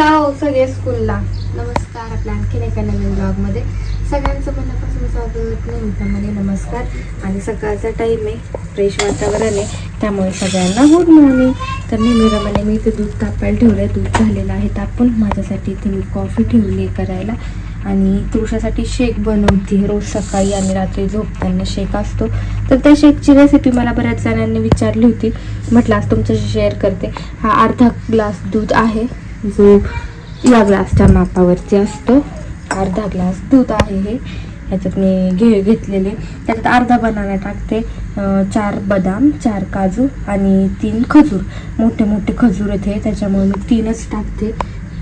चला हो सगळे स्कूलला नमस्कार आपल्या आणखीन एका नवीन ब्लॉगमध्ये सगळ्यांचं मनापासून स्वागत नेहमीप्रमाणे नमस्कार. आणि सकाळचा टाईम आहे फ्रेश वातावरण आहे त्यामुळे सगळ्यांना गुड मॉर्निंग तर नेहमीप्रमाणे मी इथे दूध तापायला ठेवलं आहे दूध झालेलं आहे तापून. माझ्यासाठी इथे मी कॉफी ठेवली आहे करायला. आणि तुळशासाठी शेक बनवते. रोज सकाळी आणि रात्री झोपताना शेक असतो. तर त्या शेकची रेसिपी मला बऱ्याच जणांनी विचारली होती. म्हटलं आज तुमच्याशी शेअर करते. हा अर्धा ग्लास दूध आहे. जो या ग्लासच्या मापावरती असतो अर्धा ग्लास दूध आहे हे. ह्याच्यात मी घे घेतलेले. त्याच्यात अर्धा बनाना टाकते. चार बदाम चार काजू आणि तीन खजूर. मोठे मोठे खजूर आहेत हे. त्याच्यामुळे मी तीनच टाकते.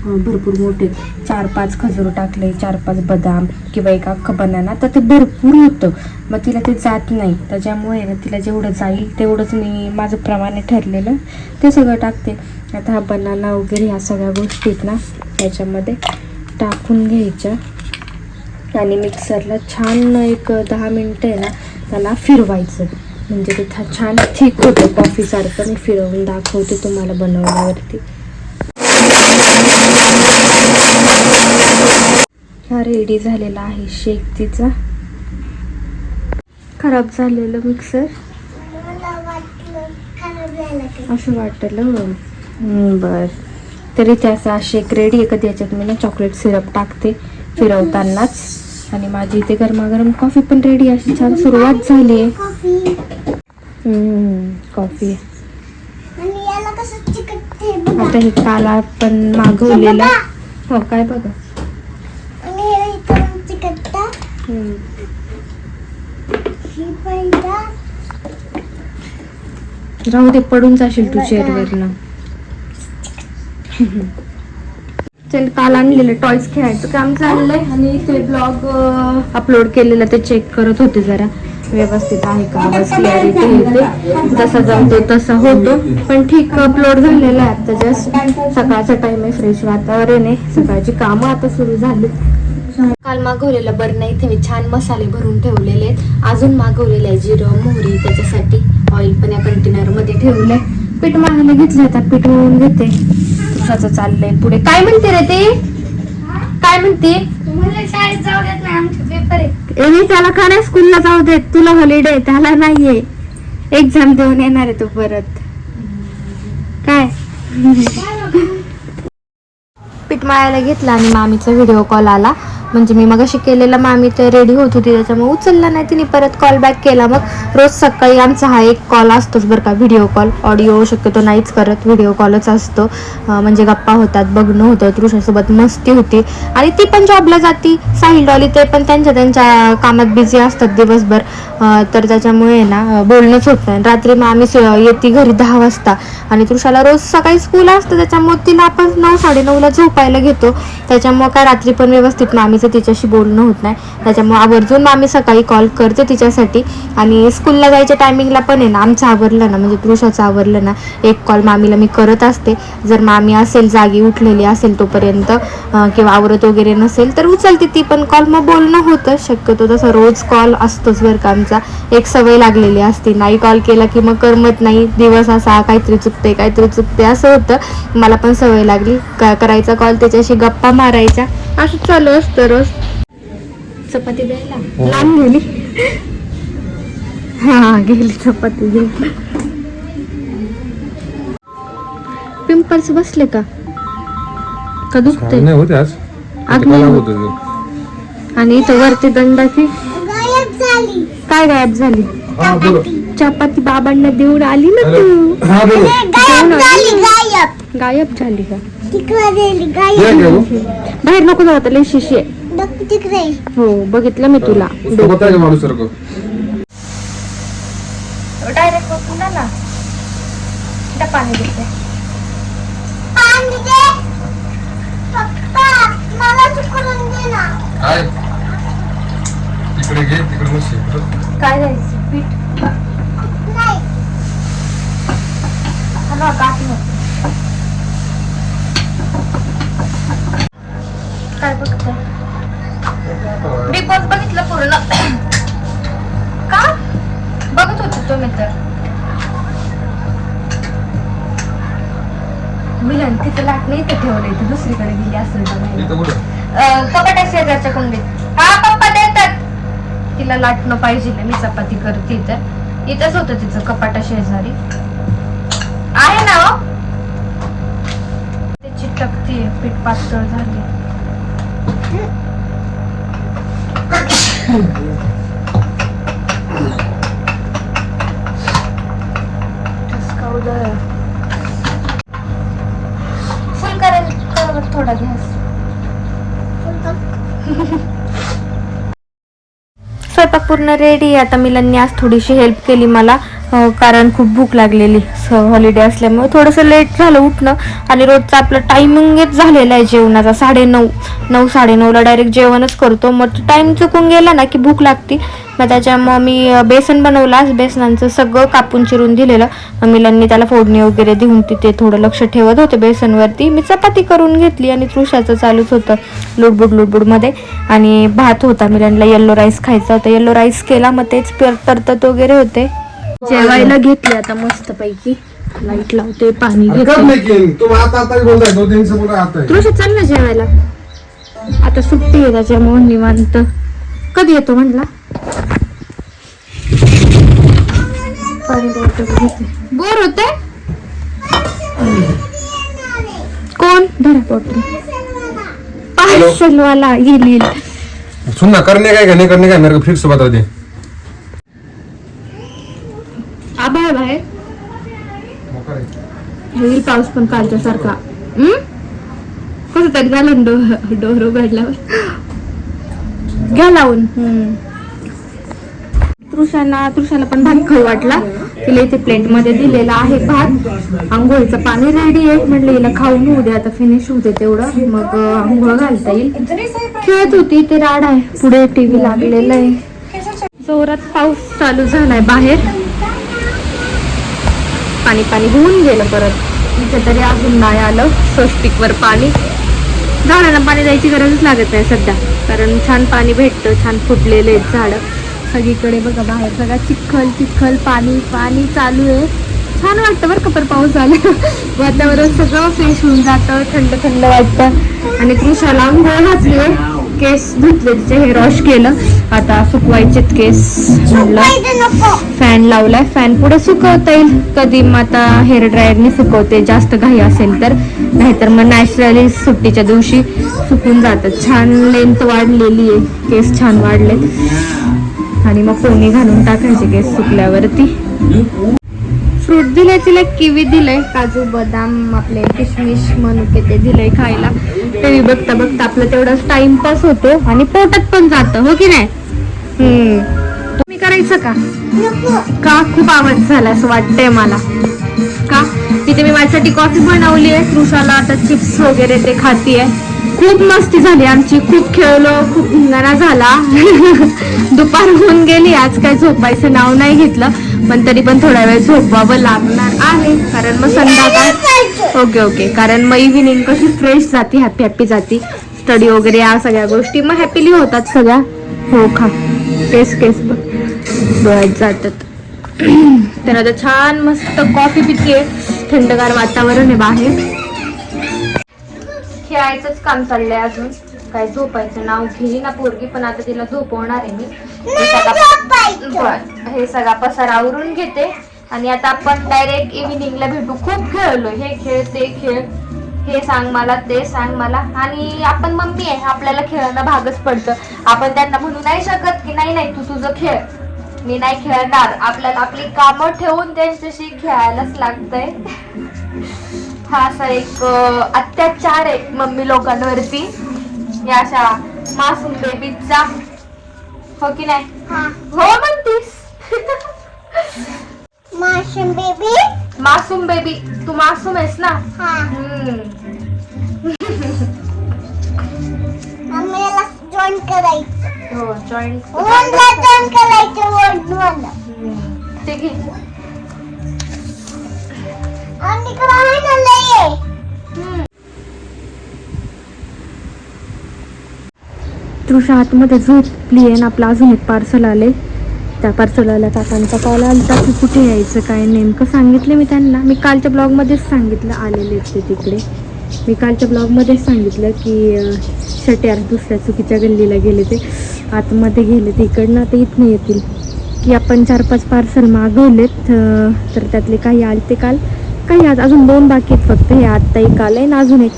भरपूर मोठे. चार पाच खजूर टाकले. चार पाच बदाम किंवा एक अख्खं बनाना. तर ते भरपूर होतं. मग तिला ते जात नाही. त्याच्यामुळे ना तिला जेवढं जाईल तेवढंच मी माझं प्रमाणे ठरलेलं ते सगळं टाकते. आता हा बनाना वगैरे ह्या सगळ्या गोष्टी आहेत ना त्याच्यामध्ये टाकून घ्यायच्या. आणि मिक्सरला छान एक दहा मिनटं आहे ना त्याला फिरवायचं. म्हणजे ते था- छान थिक होतं कॉफीसारखं. मी फिरवून दाखवते तुम्हाला बनवल्यावरती. हा रेडी झालेला आहे शेक तिचा. खराब झालेलं मिक्सर असं वाटलं बर. तरी त्याचा शेक रेडी आहे कधी याच्यात मी ना चॉकलेट सिरप टाकते फिरवतानाच. आणि माझी इथे गरमागरम कॉफी पण रेडी अशी छान सुरुवात झाली आहे. कॉफी आता हे काला पण मागवलेला हो काय बघा. राहू दे पडून जाशील तू चेअरवरनं चल काल आणलेलं टॉयज खेळायचं काम चाललंय आणि ते ब्लॉग अपलोड केलेलं ते चेक करत होते जरा. व्यवस्थित आहे का? आवाज क्लॅरिटी येते. जसा जमतो तसा होतो. पण ठीक अपलोड झालेला आहे आता जस्ट सकाळचा टाइम आहे फ्रेश वातावरण आहे. सकाळची कामं आता सुरू झाली. काल मागवलेलं बरं इथे मी छान मसाले भरून ठेवलेले आहेत. अजून मागवलेले आहे जिरं मोहरी त्याच्यासाठी ऑइल पण या कंटेनरमध्ये ठेवलंय. पीठ मागायला घेतलं आता. पीठ मळून घेते. तुझ्याचं चाललंय पुढे. काय म्हणते रे ते? काय म्हणते? शाळेत जाऊ देत नाही आमचे पेपर आहे त्याला का नाही स्कूलला जाऊ देत? तुला हॉलिडे त्याला नाहीये. एक्झाम देऊन येणार आहे तू परत. काय? पीठ मळायला घेतला आणि मामीचा व्हिडिओ कॉल आला. म्हणजे मी मग अशी केलेला मामी तर रेडी होत होती त्याच्यामुळे उचलला नाही तिने. परत कॉल बॅक केला मग. रोज सकाळी आमचा हा एक कॉल असतोच बरं का व्हिडिओ कॉल ऑडिओ शक्यतो नाहीच करत व्हिडिओ कॉलच असतो. म्हणजे गप्पा होतात बघणं होतं तृषासोबत मस्ती होती. आणि ती पण जॉबला जाती साहिल डॉली ते पण त्यांच्या त्यांच्या कामात बिझी असतात दिवसभर. तर त्याच्यामुळे ना बोलणंच होत नाही. रात्री मग आम्ही स- येते घरी दहा वाजता. आणि तृषाला रोज सकाळी स्कूल असतं त्याच्यामुळे तिला आपण नऊ साडेनऊला झोपायला घेतो. त्याच्यामुळे काय रात्री पण व्यवस्थित मग आम्ही मामीचं तिच्याशी बोलणं होत नाही. त्याच्यामुळे आवर्जून मामी सकाळी कॉल करते तिच्यासाठी. आणि स्कूलला जायच्या टायमिंगला पण आहे ना आमचं आवरलं ना म्हणजे पुरुषाचं आवरलं ना एक कॉल मामीला मी करत असते. जर मामी असेल जागी उठलेली असेल तोपर्यंत किंवा आवरत वगैरे नसेल तर उचलते ती पण कॉल मग बोलणं होतं. शक्यतो तसं रोज कॉल असतोच बरं का आमचा. एक सवय लागलेली असते. नाही कॉल केला की मग करमत नाही. दिवस असा काहीतरी चुकते काहीतरी चुकते असं होतं. मला पण सवय लागली. का करायचा कॉल त्याच्याशी गप्पा मारायच्या. असं चालू असतं रोज. चपाती द्यायला? लांब गेली. हा गेली चपाती गेली. पिंपल्स बसले का? का दुखते नाही होते आज. आग मला नाही होत. होतं. आणि इथं वरती दंडाची गायब झाली. काय गायब झाली? हा चपाती. बाबांना देऊन आली ना तू. हा बोलो. गायब झाली गायब. गायब झाली का? बाहेर नको जाऊ आता लय शिशी आहे. हो बघितलं मी तुला. डायरेक्ट बघून ना पाणी देते पाणी दे. पप्पा मला चुकून दे ना. काय? द्यायचं पीठ नाही हलवा काठी काय बघते? बिग बॉस बघितलं पूर्ण. का? बघत होते तुम्ही तर. मिलन तिथं लाट नाही इथं ठेवलंय ते दुसरी दुसरीकडे गेली असेल बघायला इथं कुठं? अं, कपाटा शेजारच्या कुंडीत. हा पप्पा देतात. तिला लाटणं पाहिजे मी चपाती करते तर इथंच होतं तिचं कपाटा शेजारी. आहे ना हो? ते चिटकते पीठ पातळ झाले फुल थोडा गॅस स्वयंपाक पूर्ण रेडी आता मिलांनी आज थोडीशी हेल्प केली मला. हो, कारण खूप भूक लागलेली. हॉलिडे असल्यामुळे थोडंसं लेट झालं उठणं. आणि रोजचं आपलं टायमिंगच झालेलं आहे जेवणाचा. साडे नऊ नऊ साडे नऊला डायरेक्ट जेवणच करतो. मग टाईम चुकून गेला ना की भूक लागते. मग त्याच्यामुळं मी बेसन बनवलाच बेसनांचं सगळं कापून चिरून दिलेलं. मग मिलांनी त्याला फोडणी वगैरे देऊन तिथे थोडं लक्ष ठेवत होते बेसनवरती. मी चपाती करून घेतली आणि तृषाचं चालूच होतं लुडबुड लुडबुडमध्ये. आणि भात होता मिलांना. येल्लो राईस खायचा होता. येल्लो राईस केला. मग तेच परतत वगैरे होते. जेवायला घेतले आता मस्त पैकी लाइट लावते पाणी तृषा चाल ना जेवायला. आता सुट्टी आहे त्याच्यामुळे निवांत. कधी येतो म्हटला? बोर होते कोण? धरा बॉटल पार्सलवाला येईल येईल सुन ना करने का है क्या नहीं करने का है, मेरे को फिर बता दे आभाळ बाहेर होईल पाऊस पण कालच्या सारखा कसं तरी झालं डो डोर उघडल्यावर घ्या लावून. हम्म. तृषाला तृषाला पण भात खाऊ वाटला. तिला इथे प्लेटमध्ये दिलेला आहे भात. आंघोळीचं पाणी रेडी आहे. म्हटलं हिला खाऊन होऊ दे. आता फिनिश होऊ दे तेवढं. मग आंघोळ घालता येईल. खेळत होती. ते राड आहे. पुढे टीव्ही लागलेलं आहे. जोरात पाऊस चालू झालाय बाहेर. पाणी पाणी होऊन गेलं परत. इथे तरी अजून नाही आलं. स्वस्तिक वर पाणी. झाडांना पाणी द्यायची गरजच लागत नाही सध्या. कारण छान पाणी भेटतं छान फुटलेले आहेत झाडं. सगळीकडे बघा बाहेर सगळा चिखल चिखल पाणी पाणी चालू आहे. छान वाटतं बरं का पर पाऊस आला. वातावरण सगळं फ्रेश होऊन जातं थंड थंड वाटतं. आणि कृषाला आंघोळ घातली केस धुतले तिचे हेअर वॉश केलं. आता सुकवायचे केस म्हणलं. फॅन लावलाय. फॅन पुढे सुकवता येईल. कधी मग आता हेअर ड्रायरने सुकवते. जास्त घाई असेल तर. नाहीतर मग नॅचरली सुट्टीच्या दिवशी सुकून जातात. छान लेंथ वाढलेली आहे. केस छान वाढले आणि मग कोणी घालून टाकायचे केस सुकल्यावरती. फ्रूट दिले तिला किवी दिलंय काजू बदाम आपले किशमिश मनुके ते दिलंय खायला. ते बघता बघता आपलं तेवढंच टाइमपास होतो आणि पोटात पण जातं हो की नाही? हम्म. तुम्ही करायचं का? का? खूप आवाज झाला असं वाटतंय मला. का? तिथे मी माझ्यासाठी कॉफी बनवली आहे तृषाला आता चिप्स वगैरे ते खातीये. खूप मस्ती झाली आमची खूप खेळलो खूप धिंगाणा झाला. दुपार होऊन गेली आज काय झोपायचं नाव नाही घेतलं. पण तरी पण थोडा वेळ झोपवावं लागणार आहे. कारण मग संध्याकाळ ओके ओके. कारण मग इव्हिनिंग कशी फ्रेश जाती हॅपी हॅपी जाती. स्टडी वगैरे या सगळ्या गोष्टी. मग हॅपीली होतात सगळ्या. हो खा केस केस बघ. डोळ्यात जातात. तर आता छान मस्त कॉफी पितीये. थंडगार वातावरण आहे बाहेर. खेळायचंच काम चाललंय अजून. काय झोपायचं नाव घेई ना पोरगी पण आता तिला झोपवणार आहे मी. हे सगळा पसार आवरून घेते. आणि आता आपण डायरेक्ट इव्हिनिंगला भेटू. खूप खेळलो. हे खेळ ते खेळ. हे सांग मला ते सांग मला. आणि आपण मम्मी आहे. आपल्याला खेळणं भागच पडतं. आपण त्यांना म्हणू नाही शकत की नाही नाही तू तुझं खेळ. मी नाही खेळणार. आपल्याला आपली कामं ठेवून त्यांच्याशी खेळायलाच लागतंय. हा असा एक अत्याचार आहे मम्मी लोकांवरती. या अशा मासूम बेबीचा हो की नाही? हा म्हणतीस माशम बेबी. मासूम बेबी. तू मासूम आहेस ना? हा. मम्मीला जॉईन करायचं. हो जॉईन वनला जॉईन करायचं आणि तृषा आतमध्ये झोपली आहे ना आपलं अजून एक पार्सल आले त्या पार्सलवाल्या काकांचा कॉल आलता की कुठे यायचं काय नेमकं सांगितले मी त्यांना. मी कालच्या ब्लॉगमध्येच सांगितलं आलेले ते तिकडे. मी कालच्या ब्लॉगमध्येच सांगितलं की शट्यार दुसऱ्या चुकीच्या गल्लीला गेले ते. आतमध्ये गेले ते इकडनं ते इथनं येतील. की आपण चार पाच पार्सल मागवलेत तर त्यातले काही आले ते काल. काही आज अजून दोन बाकी आहेत फक्त. हे आत्ता एक आलं आहे ना अजून एक.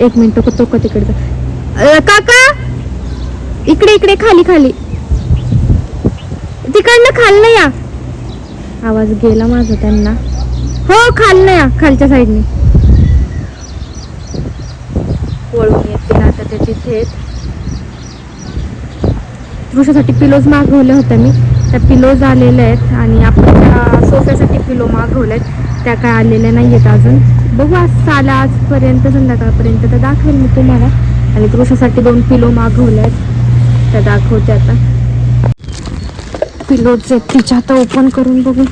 एक मिनटं तो का तिकडचं. काका! इकडे इकडे खाली खाली. तिकडनं खालनं या. आवाज गेला माझा त्यांना. हो खालनं या खालच्या साईडने. वळून येतील आता ते तिथे. वृषासाठी पिलोज मागवले होत्या मी. त्या पिलोज आलेल्या आहेत आणि आपण सोफ्यासाठी पिलो मागवल्या आहेत त्या काय आलेल्या नाही आहेत अजून. बघू आज आल्या आजपर्यंत संध्याकाळपर्यंत तर दाखवेल मी तुम्हाला. आणि वृषासाठी दोन पिलो मागवल्या आहेत तर दाखवते आता. पिलोज आहेत तिच्या आता ओपन करून बघू.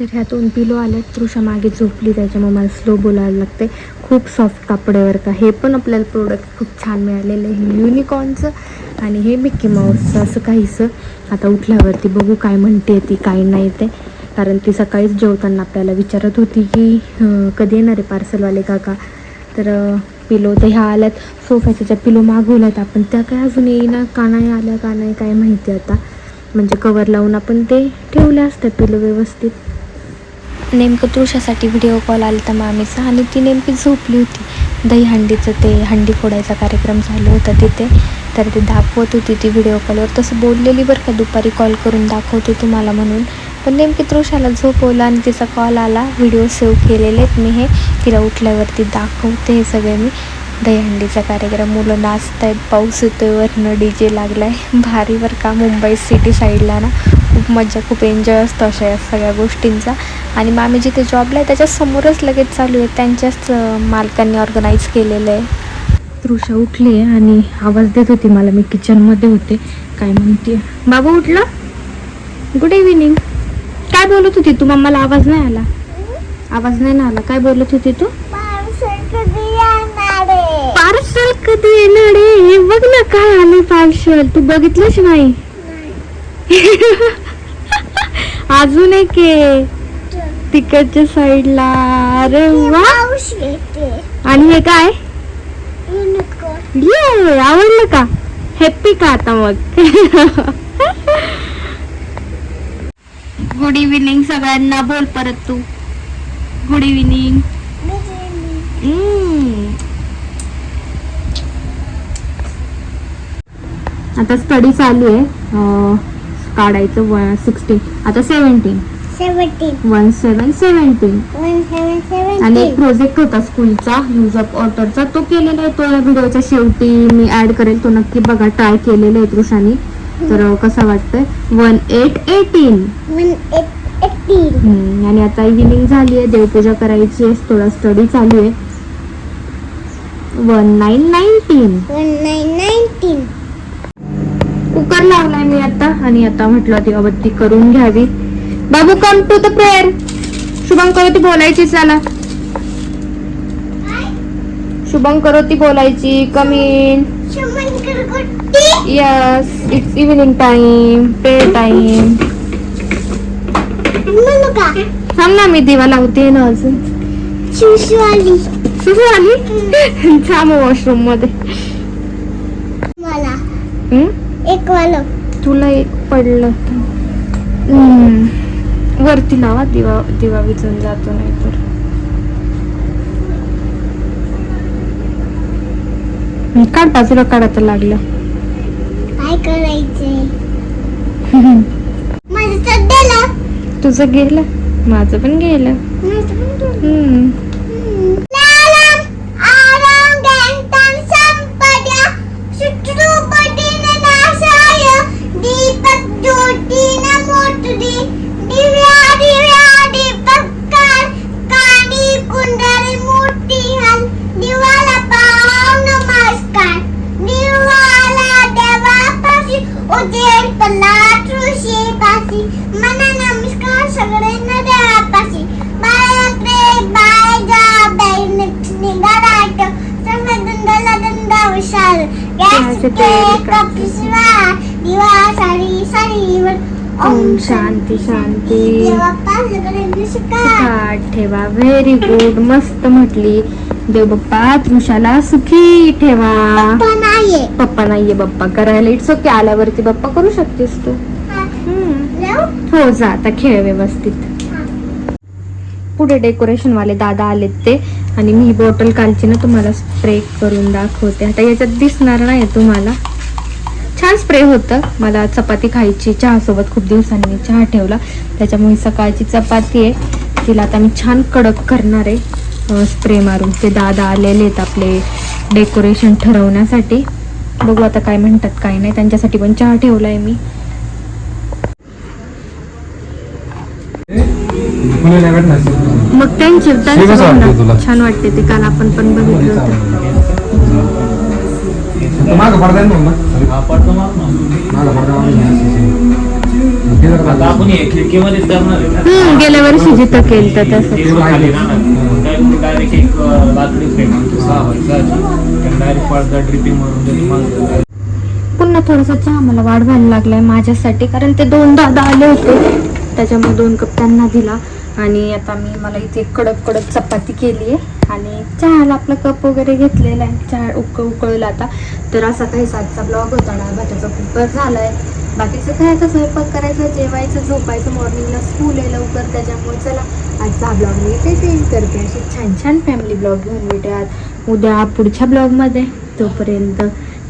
तर ह्या दोन पिलो आल्यात. तृषा मागे झोपली त्याच्यामुळे मला स्लो बोलायला लागते. खूप सॉफ्ट कापडेवर का हे पण आपल्याला प्रोडक्ट खूप छान मिळालेलं आहे. हे युनिकॉर्नचं आणि हे मिक्की माऊसचं असं काहीसं. आता उठल्यावरती बघू काय म्हणते ती काय नाही ते. कारण ती सकाळीच जेवताना आपल्याला विचारत होती की कधी येणार आहे पार्सलवाले काका? तर पिलो तर ह्या आल्यात सोफ्याच्या ज्या पिलो मागवल्यात आपण त्या काय अजून येईना? का नाही आल्या का नाही काय माहिती आता. म्हणजे कवर लावून आपण ते ठेवले असत्या पिलो व्यवस्थित. नेमकं तुळशासाठी व्हिडिओ कॉल आला होता मामीचा आणि ती नेमकी झोपली होती. दहीहंडीचं ते हंडी फोडायचा कार्यक्रम झाला होता तिथे. तर ते दाखवत होती ती व्हिडिओ कॉलवर तसं बोललेली बरं का दुपारी कॉल करून दाखवते तुम्हाला म्हणून. पण नेमकी तृषाला झोपवलं आणि तिचा कॉल आला. व्हिडिओ सेव्ह केलेले आहेत. मी हे तिला उठल्यावरती दाखवते हे सगळे मी. दहीहंडीचा कार्यक्रम. मुलं नाचत आहेत पाऊस येतोय वरनं डी जे लागला आहे भारी बरं का मुंबई सिटी साईडला ना. खूप मजा खूप एन्जॉय असतो अशा या सगळ्या गोष्टींचा. आणि मामी जिथे जॉबला आहे त्याच्या समोरच लगेच चालू आहे. त्यांच्याच मालकांनी ऑर्गनाईज केलेलं आहे. तृषा उठली आहे आणि आवाज देत होती मला. मी किचनमध्ये होते. काय म्हणते बाबू उठला? गुड इव्हिनिंग काय बोलत होती तू? मम्माला आवाज नाही आला. आवाज नाही ना आला. काय बोलत होती तू? पार्सल कधी येणार हे बघ ना काय आलं पार्सल. तू बघितलंच नाही? अजून एक आहे. तिकडच्या साईडला. अरे वा. आणि हे काय? ये आवडलं का? हॅप्पी का आता मग? गुड इव्हिनिंग सगळ्यांना बोल परत तू. गुड इव्हिनिंग आता स्टडी चालू आहे. काढायचं वन सिक्स्टीन आता सेवन्टीन वन सेवन सेवन आणि एक प्रोजेक्ट होता स्कूलचा यूज ऑफ ऑटरचा तो केलेला आहे तो या व्हिडिओच्या शेवटी. मी ऍड करेल. तो नक्की बघा ट्राय केलेला आहे तृषानी. तर कसा वाटतंय? वन एट एटीन आणि आता इव्हिनिंग झाली आहे देवपूजा करायची आहे थोडा स्टडी चालू आहे. One nine nineteen nine cooker लावलाय मी आता आणि आता म्हटलं ती अवत्ती करून घ्यावी. बाबू कम टू द प्रेयर शुभम करोती बोलायची चला. शुभम करोती बोलायची कमीन Shubhankar yes it's evening time prayer time थांब ना मी दिवा लावते ना अजून. शिशवाली. सुरू आली थांब वॉशरूममध्ये. मला? एक वालं. तुला एक पडलं. वरती लावा दिवा दिवा विजून जातो नाही तर काढ बाजूला काढायला लागलं. काय करायचंय? सध्याला तुझं गेलं? माझं पण गेलं. हम्म. लालम आरम उजेड पल्ला तुळशी पाशी मना नमस्कार सगळ्यांना देवापाशी बाय प्रे बाय जा बाय निघालाट समदंडला दंडा विशाल गॅस केक कपिसवा दिवा साडी साडीवर ओम शांती शांती. देवा पास शिका पाठ ठेवा. व्हेरी गुड मस्त म्हटली. देव बाप्पा तृषाला सुखी ठेवा. पप्पा नाहीये. बाप्पा. करायला इट्स ओके आल्यावरती बाप्पा करू शकतेस तू? हो. जा आता खेळ व्यवस्थित. पुढे डेकोरेशन वाले दादा आलेत ते. आणि मी ही बॉटल कालची ना तुम्हाला स्प्रे करून दाखवते. आता याच्यात दिसणार नाही तुम्हाला. छान स्प्रे होतं. मला चपाती खायची चहा सोबत खूप दिवसांनी चहा ठेवला. त्याच्यामुळे सकाळची चपाती आहे. तिला आता मी छान कडक करणार आहे. स्प्रे मारून ते दादा आलेले आहेत आपले डेकोरेशन ठरवण्यासाठी. बघू आता काय म्हणतात काय नाही. त्यांच्यासाठी पण चहा ठेवलाय मी. फुले नाही भेटणार. मग त्यांची? छान वाटते ते. काल आपण पण बघितलं होतं. आता का- आपण हे खिडकीमध्येच करणार आहे ना. हम्म, गेल्या वर्षी जिथं केलं तर तसं ते पण खाली राहणार. काय डायरेक्ट एक अं, लाकडी फ्रेम. आणतो सहा व्हायचा डायरेक्ट पडदा ड्रिपिंग मारून त्याची मागं पुन्हा थोडासा चहा मला वाढवायला लागलाय माझ्यासाठी कारण ते दोन दादा आले होते. त्याच्यामुळे दोन कप त्यांना दिला. आणि आता मी मला इथे कडक कडक चपाती केली आहे. आणि चहाला आपला कप वगैरे घेतलेला आहे. चहा उकळ उकळला आता. तर असा काही सातचा ब्लॉग होता ना भाताचा कुकर झालाय. बाकीचं काय आता स्वयंपाक करायचं जेवायचं झोपायचं मॉर्निंगला स्कूल आहे लवकर त्याच्यामुळे चला आजचा ब्लॉग मी इथेच एंड करते. असे छान छान फॅमिली ब्लॉग घेऊन भेटूयात. उद्या पुढच्या ब्लॉगमध्ये तोपर्यंत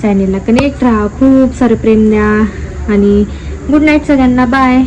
चॅनेलला कनेक्ट राहा. खूप सारं प्रेम द्या. आणि गुड नाईट सगळ्यांना. बाय